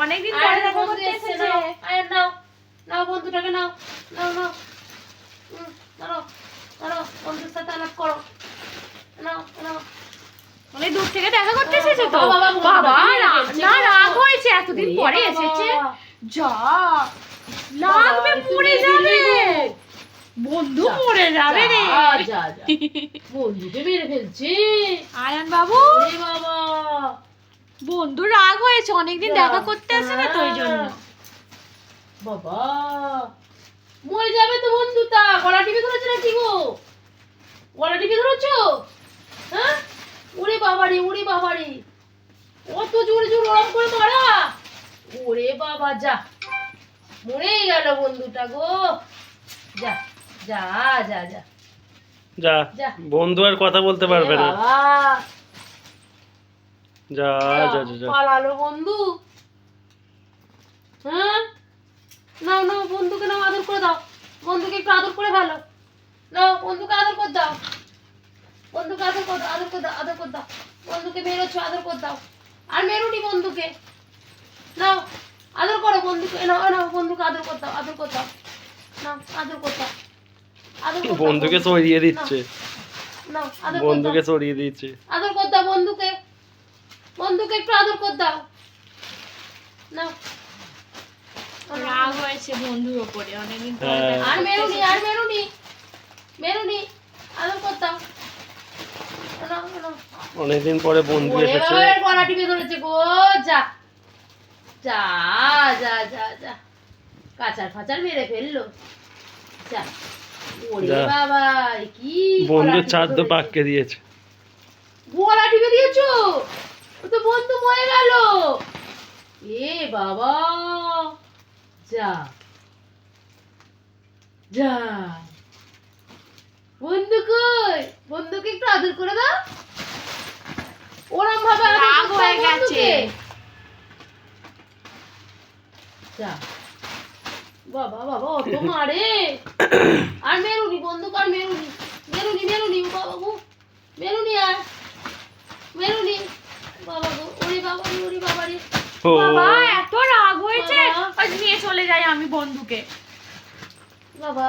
অনেকদিন পরে দেখা করতে এসেছে আর নাও নাও বন্ধুটাকে নাও নাও নাও। ধরো ধরো বন্ধুর সাথে আলাপ করো। নাও নাও। অনেক দূর থেকে দেখা করতে এসেছে তো? বাবা, না এসেছে। রাগ হয়েছে এতদিন পরে এসেছে। যা লাগবে পড়ে যাবে। বন্ধু পড়ে যাবে রে। বন্ধুকে মেরে ফেলছে। আয়ান বাবু। বাবা। বন্ধু রাগ হয়েছে অনেকদিন দেখা করতে আসে না তো ওই জন্য? হ্যাঁ। বাবা মরে যাবে তো বন্ধুটা গলা টিপে ধরেছে নাকি গো? গলা টিপে ধরেছো? হ্যাঁ? ওরে বাবারে ওরে বাবারে। অত জোরে জোরে ওরম করে মারা? ওরে বাবা যা। মরেই গেল বন্ধুটা গো। যা যা যা যা। যা যা। বন্ধু আর কথা বলতে পারবে না। যা যা যা যা। পালালো বন্ধু। হ্যাঁ? নাও নাও বন্ধুকে নাও আদর করে দাও। বন্ধুকে একটু আদর করে ভালো নাও বন্ধুকে আদর করে দাও। বন্ধুকে আদর করে দাও আদর করে দাও আদর করে দাও। বন্ধুকে মেরোচ্ছ আদর করে দাও। আর মেরুনি বন্ধুকে। নাও আদর করো বন্ধুকে। নাও নাও বন্ধুকে আদর করে দাও আদর করে দাও। নাও আদর করে দাও। আদর বন্ধুকে সরিয়ে দিচ্ছে। বন্ধুকে সরিয়ে দিচ্ছে। আদর কর দাও বন্ধুকে। বন্ধুকে একটু আদর কর দাও। নাও। রাগ হয়েছে বন্ধুর ওপরে অনেকদিন পরে হ্যাঁ। আর মেরুনি আর মেরুনি। মেরুনি আদর কর দাও। নাও, নাও। অনেকদিন পরে বন্ধু এসেছে। গলা টিপে ধরেছে গো যা। যা যা যা যা। কাচার ফাচার মেরে ফেলল। যা। ওরে বাবা কি ছাদ তো পাককে দিয়েছে। গলা টিপে দিয়েছ? তো বন্ধু মরে গেল। এ বাবা যা। যা। বন্ধু কই? বন্ধুকে একটু আদর করে দাও। ওরম ভাবে রাগ হয়ে গেছে। যা। বাবা বাবা অত মারে। আর মেরুনি বন্দুক আর মেরুনি। মেরুনি মেরুনি বাবা গো মেরুনি আর মেরুনি বাবা গো ওরে বাবা রে ওরে বাবা রে ও বাবা এত রাগ হয়েছে। নিয়ে চলে যাই আমি বন্ধুকে। বাবা।